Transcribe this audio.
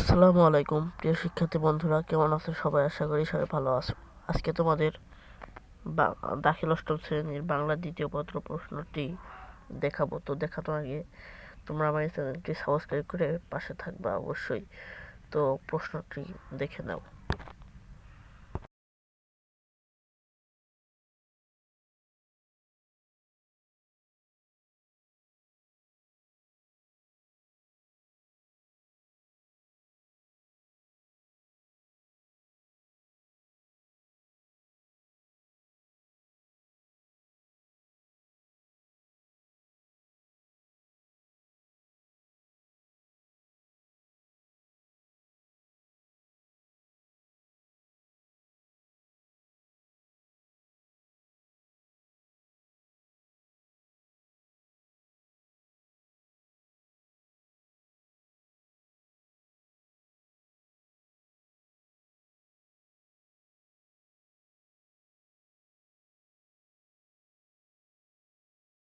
আসসালামু আলাইকুম, প্রিয় শিক্ষার্থী বন্ধুরা, কেমন আছো সবাই? আশা করি সবাই ভালো আছো। আজকে তোমাদের দাখিল অষ্টম শ্রেণির বাংলা দ্বিতীয় পত্র প্রশ্নটি দেখাবো। তো দেখানোর আগে তোমরা আমার চ্যানেলটি সাবস্ক্রাইব করে পাশে থাকবা অবশ্যই। তো প্রশ্নটি দেখে নাও।